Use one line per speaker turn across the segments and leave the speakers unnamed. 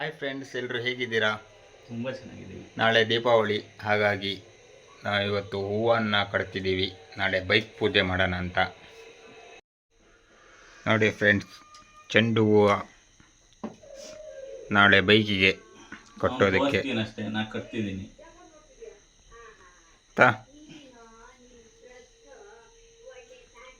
Hi friends ಎಲ್ಲರೂ ಹೇಗಿದ್ದೀರಾ?
ತುಂಬ ಚೆನ್ನಾಗಿದ್ದೀವಿ.
ನಾಳೆ ದೀಪಾವಳಿ ಹಾಗಾಗಿ ನಾವು ಇವತ್ತು ಹೂವನ್ನು ಕಟ್ತಿದ್ದೀವಿ. ನಾಳೆ ಬೈಕ್ ಪೂಜೆ ಮಾಡೋಣ ಅಂತ. ನೋಡಿ ಫ್ರೆಂಡ್ಸ್ ಚೆಂಡು ಹೂವು ನಾಳೆ ಬೈಕಿಗೆ ಕಟ್ಟೋದಕ್ಕೆ.
ಅಷ್ಟೇ ನಾ ಕಟ್ತಿದ್ದೀನಿ.
ತಾ.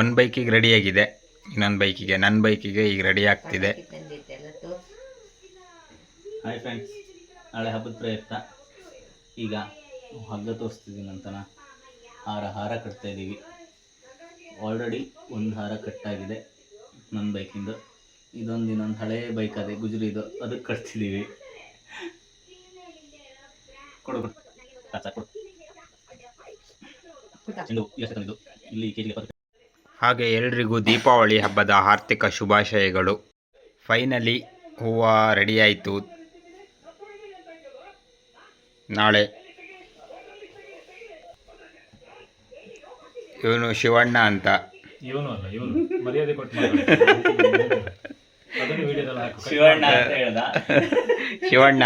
ಒಂದು ಬೈಕಿಗೆ ರೆಡಿಯಾಗಿದೆ ಇನ್ನೊಂದು ಬೈಕಿಗೆ ನನ್ನ ಬೈಕಿಗೆ ಈಗ ರೆಡಿ ಆಗ್ತಿದೆ.
ಹಾಯ್ ಫ್ರೆಂಡ್ಸ್ ನಾಳೆ ಹಬ್ಬದ ಪ್ರಯುಕ್ತ. ಈಗ ಹಗ್ಗ ತೋರಿಸ್ತಿದ್ದೀನಿ ಅಂತನ ಹಾರ ಹಾರ ಕಟ್ತಾ ಇದ್ದೀವಿ. ಆಲ್ರೆಡಿ ಒಂದು ಹಾರ ಕಟ್ಟಾಗಿದೆ ನನ್ನ ಬೈಕಿಂದು ಇದೊಂದು ಇನ್ನೊಂದು ಹಳೇ ಬೈಕ್ ಅದೇ ಗುಜರಿದು ಅದಕ್ಕೆ ಕಟ್ತಿದ್ದೀವಿ
ಹಾಗೆ ಎಲ್ರಿಗೂ ದೀಪಾವಳಿ ಹಬ್ಬದ ಆರ್ಥಿಕ ಶುಭಾಶಯಗಳು. ಫೈನಲಿ ಹೂವು ರೆಡಿ ಆಯಿತು. ನಾಳೆ. ಇವನು ಶಿವಣ್ಣ ಅಂತ.
ಇವನು ಅಲ್ಲ ಇವನು. ಮರ್ಯಾದೆ ಕೊಟ್ಟು ಅದನ್ನು ವಿಡಿಯೋದಲ್ಲಿ ಹಾಕು.
ಶಿವಣ್ಣ ಅಂತ ಹೇಳ್ದ.
ಶಿವಣ್ಣ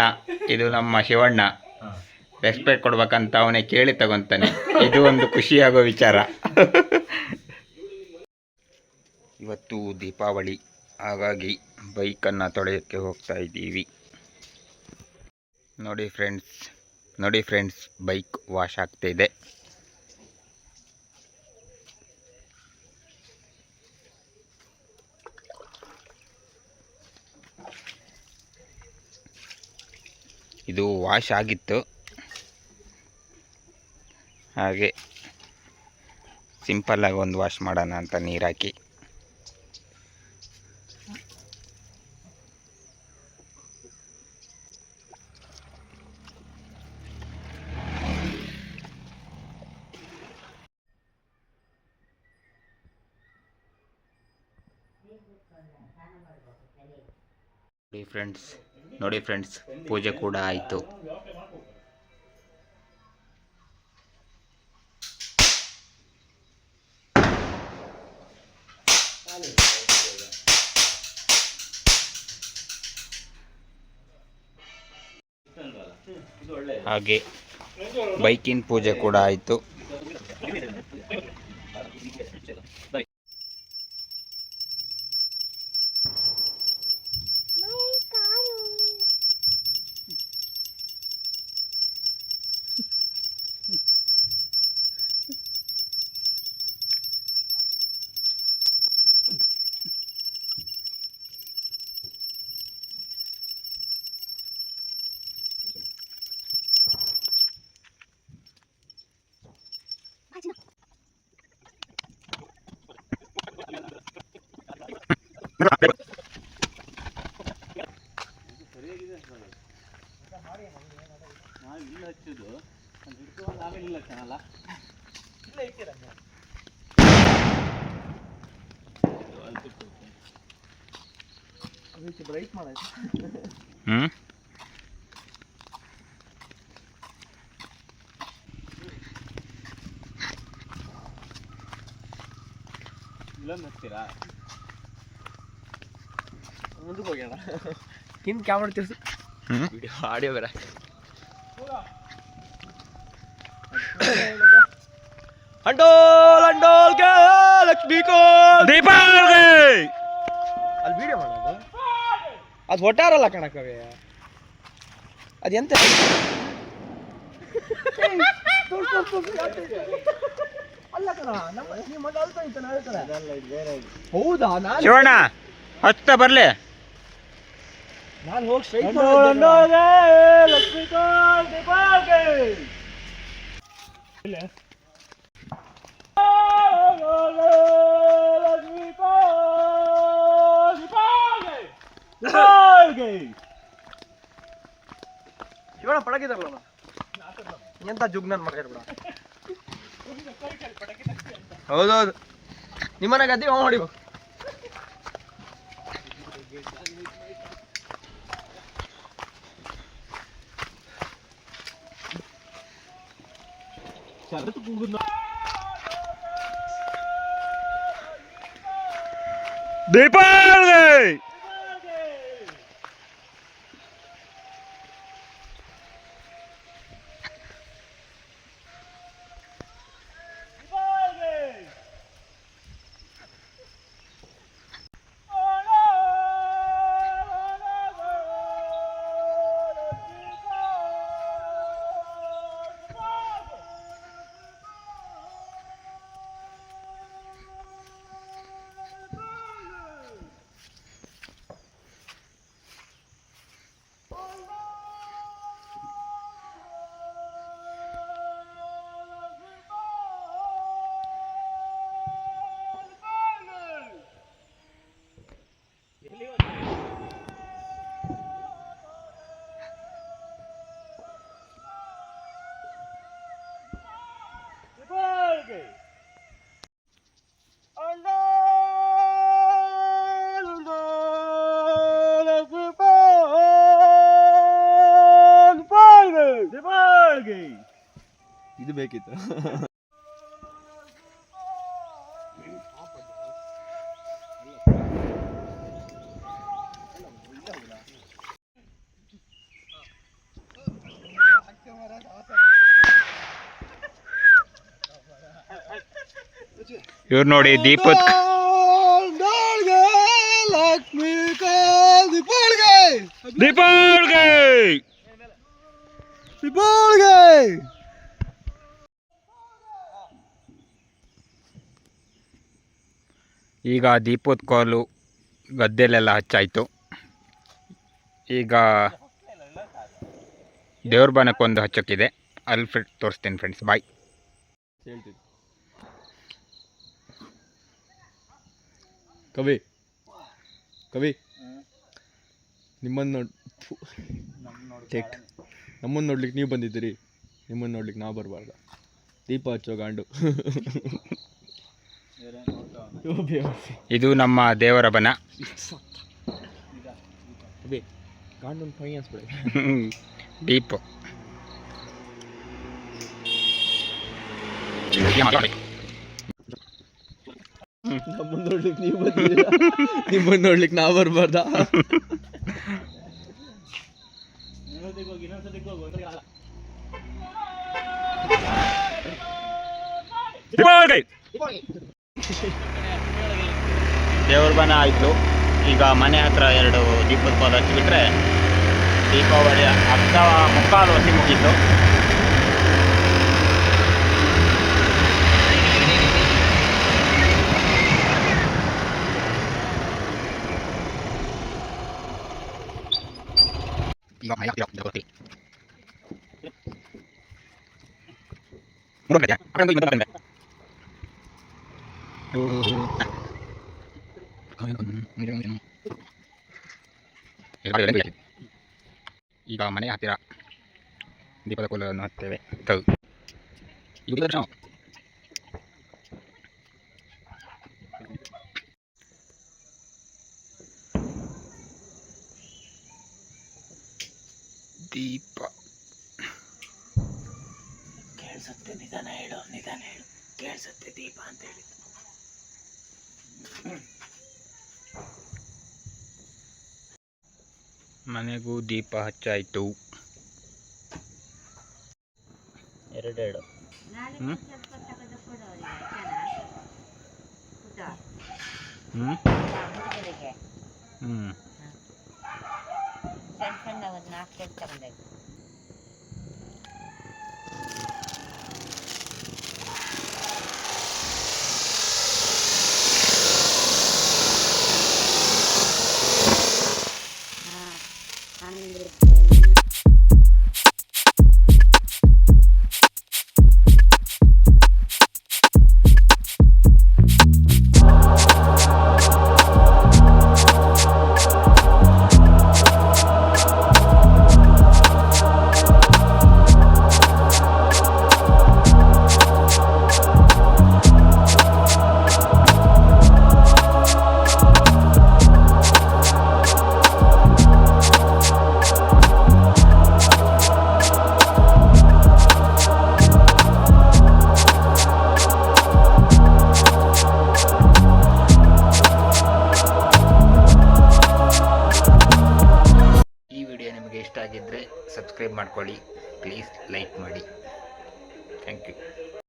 ಇದು ನಮ್ಮ ಶಿವಣ್ಣ. ರೆಸ್ಪೆಕ್ಟ್ ಕೊಡ್ಬೇಕಂತ ಅವನೇ ಕೇಳಿ ತಗೊಂತಾನೆ. ಇದು ಒಂದು ಖುಷಿಯಾಗೋ ವಿಚಾರ. ಇವತ್ತು ದೀಪಾವಳಿ. ಹಾಗಾಗಿ ಬೈಕನ್ನು ತೊಳೆಯೋಕ್ಕೆ ಹೋಗ್ತಾ ಇದ್ದೀವಿ. ನೋಡಿ ಫ್ರೆಂಡ್ಸ್ ನೋಡಿ ಫ್ರೆಂಡ್ಸ್, ಬೈಕ್ ವಾಶ್ ಆಗ್ತಿದೆ ಇದು. ವಾಶ್ ಆಗಿತ್ತು. ಹಾಗೆ ಸಿಂಪಲ್ಲಾಗಿ ಒಂದು ವಾಶ್ ಮಾಡೋಣ ಅಂತ ನೀರು ಹಾಕಿ ನೋಡಿ ಫ್ರೆಂಡ್ಸ್ ನೋಡಿ ಫ್ರೆಂಡ್ಸ್ ಪೂಜೆ ಕೂಡ ಆಯಿತು. ಹಾಗೆ ಬೈಕಿನ ಪೂಜೆ ಕೂಡ ಆಯಿತು
ನಾವು ಇಲ್ಲಿ ಹಚ್ಚೋದು ಅದು ಹಿಡ್ಕೊಂಡು ಆಮೇಲೆ ಇಲ್ಲ ಹಚ್ಚೋಣಲ್ಲ
ಹ್ಞೂ
ಇಲ್ಲೊಂದು ಹಚ್ತೀರಾ?
ಮುಂದಕ್ಕೆ ಹೋಗ್ಯಾಣ. ಕ್ಯಾಮ್ರಾ ತಿರ್ಸು. ವಿಡಿಯೋ ಆಡಿಯೋ ಬೇರೆ ಅಂಡೋಲ್ ಅಂಡೋಲ್ಗೆ ಲಕ್ಷ್ಮೀ ಕೋ
ದೀಪಾವಳಿ
ಅಲ್ಲಿ ವಿಡಿಯೋ ಮಾಡೋದು? ಅದು ಒಟ್ಟಾರಲ್ಲ ಕಣಕವೇ ಅದು ಎಂತ? ಅಲ್ಲ ಕಣ ನಮ್ಮ ನಿಮ್ಮ ಮಗ ಅಳ್ತಾ ಇತ್ತು ನಾಳೆ ಹೌದಾ? ನಾನು
ಶಿವಣ್ಣ ಹತ್ತ ಬರ್ಲಿ.
ನಾನು ಹೋಗಿ ಸ್ಟ್ರೈಟ್
ಲಕ್ಷ್ಮೀ
ಶಿವಣ್ಣ ಪಡಗಿದಾರಲ್ಲ ಎಂತ ಜುಗ್ನನ್ ಮಗ ಬಿಡ ಹೌದೌದು. ನಿಮ್ಮನೆ ಗದ್ದೆ ಅವ ಹೊಡಿಬೇಕು.
ದೀಪಾವಳಿ!
ಬೇಕಿತ್ತು
ಇವ್ರು ನೋಡಿ ದೀಪಕ್.
ಲಕ್ಷ್ಮೀ ದೀಪಾವಳಿಗೆ
ದೀಪಾವಳಿಗೆ ಈಗ ದೀಪದ ಕೋಲು ಗದ್ದೆಲೆಲ್ಲ ಹಚ್ಚಾಯಿತು. ಈಗ ದೇವ್ರ ಬನಕ್ಕೊಂದು ಹಚ್ಚೋಕ್ಕಿದೆ. ಅಲ್ಲಿ ಫ್ರೆಂಡ್ ತೋರಿಸ್ತೀನಿ ಫ್ರೆಂಡ್ಸ್ ಬಾಯ್
ಕವಿ ಕವಿ, ನಿಮ್ಮನ್ನು ನೋಡ್ ನಮ್ಮನ್ನು ನೋಡ್ಲಿಕ್ಕೆ ನೀವು ಬಂದಿದ್ದೀರಿ. ನಿಮ್ಮನ್ನು ನೋಡ್ಲಿಕ್ಕೆ ನಾವು ಬರಬಾರ್ದ. ದೀಪ ಹಚ್ಚೋ ಗಾಂಡು.
ಇದು ನಮ್ಮ ದೇವರ ಬನ ದೀಪ.
ನಮ್ಮನ್ನು ನೋಡ್ಲಿಕ್ಕೆ ನೀವು ಬಂದಿದ್ದೀರಾ? ನಿಮ್ಮನ್ನು ನೋಡ್ಲಿಕ್ಕೆ ನಾವು ಬರಬಾರ್ದಾ?
ದೇವ್ರ ಬನ ಆಯಿತು ಈಗ ಮನೆ ಹತ್ರ ಎರಡು ದೀಪದ ಕೋಲು ಹಚ್ಚಿಬಿಟ್ರೆ ದೀಪಾವಳಿ ಅರ್ಧ ಮುಕ್ಕಾಲು ಹೊಸಿ ಮುಗೀತು ಈಗ ಮನೆ ಹತ್ತಿರ ಹೋಗ್ತೀವಿ. ಮುಂದೆ ಹೋಗ್ತೀಯಾ? ಆ ಕಡೆ ಹೋಗಿ ಮತ್ತೆ ಬಂದೆ. ಈಗ ಮನೆ ಹತ್ತಿರ ದೀಪದ ಕೋಲನ್ನು ಹತ್ತೇವೆ ದೀಪ
ಕೇಳಿಸುತ್ತೆ ನಿಧಾನ ಹೇಳು ನಿಧಾನ ಹೇಳು ಕೇಳಿಸುತ್ತೆ ದೀಪ ಅಂತ ಹೇಳಿ
ಮನೆಗೂ ದೀಪ ಹಚ್ಚಾಯಿತು.
ಎರಡೆರಡು.
ಹ್ಞೂ ಹ್ಞೂ